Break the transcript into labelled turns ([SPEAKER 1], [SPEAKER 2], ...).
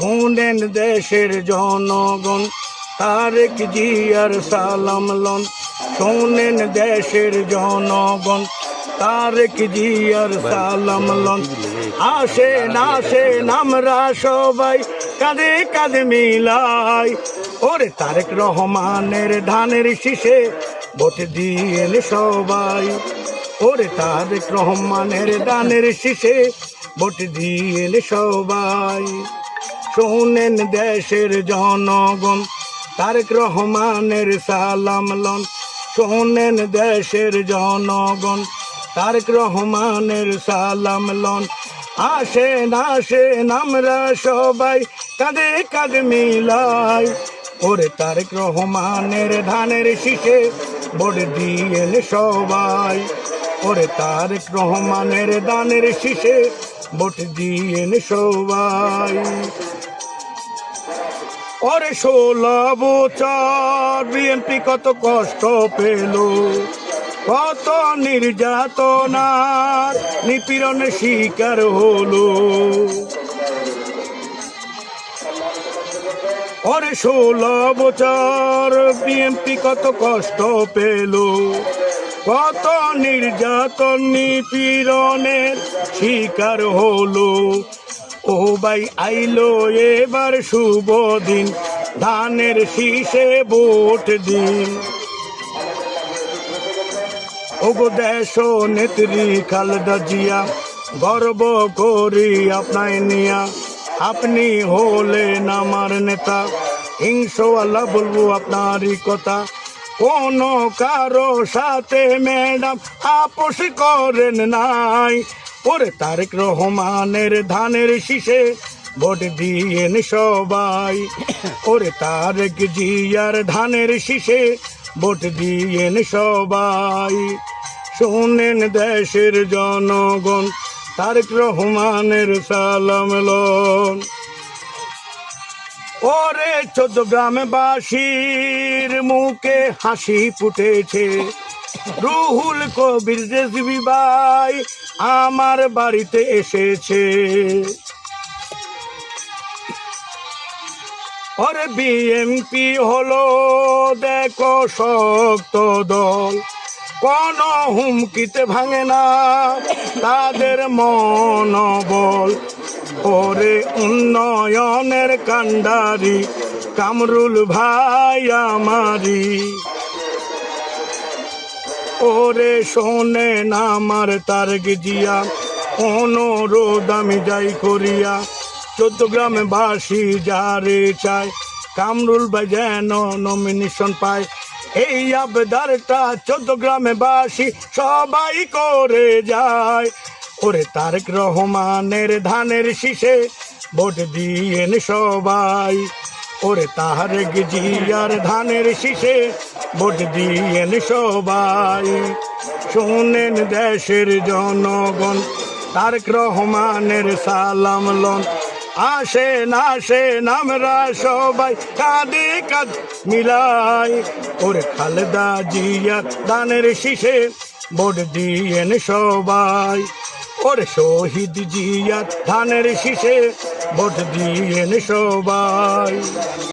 [SPEAKER 1] শোনেন দেশের জনগণ, তারেক জিয়ার সালাম লন। শোনেন দেশের জনগণ, তারেক জিয়ার সালাম লন। আসেন আসেন আমরা সবাই, কাঁধে কাঁধে মিলাই। ওরে তারেক রহমানের ধানের শীষে ভোট দিয়েন সবাই। ওরে তারেক রহমানের দানের শীষে ভোট দিয়েন সবাই। শোনেন দেশের জনগণ, তারেক রহমানের সালাম লন। শোনেন দেশের জনগণ, তারেক রহমানের সালাম লন। আসেন আসেন আমরা সবাই, কাঁধে কাঁধে মিলাই। ওরে তারেক রহমানের ধানের শীষে ভোট দিয়েন সবাই। ওরে তারেক রহমানের দানের শীষে ভোট দিয়েন সবাই। ওরে ষোলো বছর বিএনপি কত কষ্ট পেল, কত নির্যাতনার নিপীড়নের শিকার হলো। ওরে ষোলো বছর বিএনপি কত কষ্ট পেল, কত নির্যাতন নিপীড়নের শিকার হলো। ও ভাই, আইলো এবার শুভ দিন। ধানের শীষে ভোট দিন। ওগো দেশ নেত্রী খালেদা জিয়া, গর্ব করি আপনায় নিয়া। আপনি হলেন আমার নেতা, হিংসওয়ালা বলব আপনারই কথা। কোন কারও সাথে ম্যাডাম আপোষ করেন নাই। ওরে তারেক রহমানের ধানের শীষে ভোট দিয়েন সবাই। ওরে তারেক জিয়ার ধানের শীষে ভোট দিয়েন সবাই। শুনেন দেশের জনগণ, তারেক রহমানের সালাম লন। ওরে চোদ্দ গ্রামে বাসীর মুখে হাসি ফুটেছে। রুহুল কবির রেজবি ভাই আমার বাড়িতে এসেছে। ওরে বিএমপি হলো, দেখো শক্ত দল। কোন হুমকিতে ভাঙে না, তাদের মনোবল। ওরে উন্নয়নের কান্ডারি কামরুল ভাই আমারি ওরে শোনেন আমার তার গিজিয়া অনুরোধ আমি যাই করিয়া। চোদ্দ গ্রামে বাসি যারে চায়, কামরুল ভাই যেন নমিনেশন পায়। এই আবদারটা চোদ্দ গ্রামে বাসি সবাই করে যায়। ওরে তারেক রহমানের ধানের শীষে ভোট দিয়েন সবাই। ওরে তারেক জিয়ার ধানের শীষে ভোট দিয়েন সবাই। শুনেন দেশের জনগণ তারেক রহমানের সালাম লন। আসেন আসেন, আমরা সবাই কাঁদে, কাঁদ মিলাই। ওরে খালেদা জিয়া দানের শীষে ভোট দিয়েন সবাই। ওরে শহীদ জিয়া ধানের শীষে ভোট দিয়েন সবাই।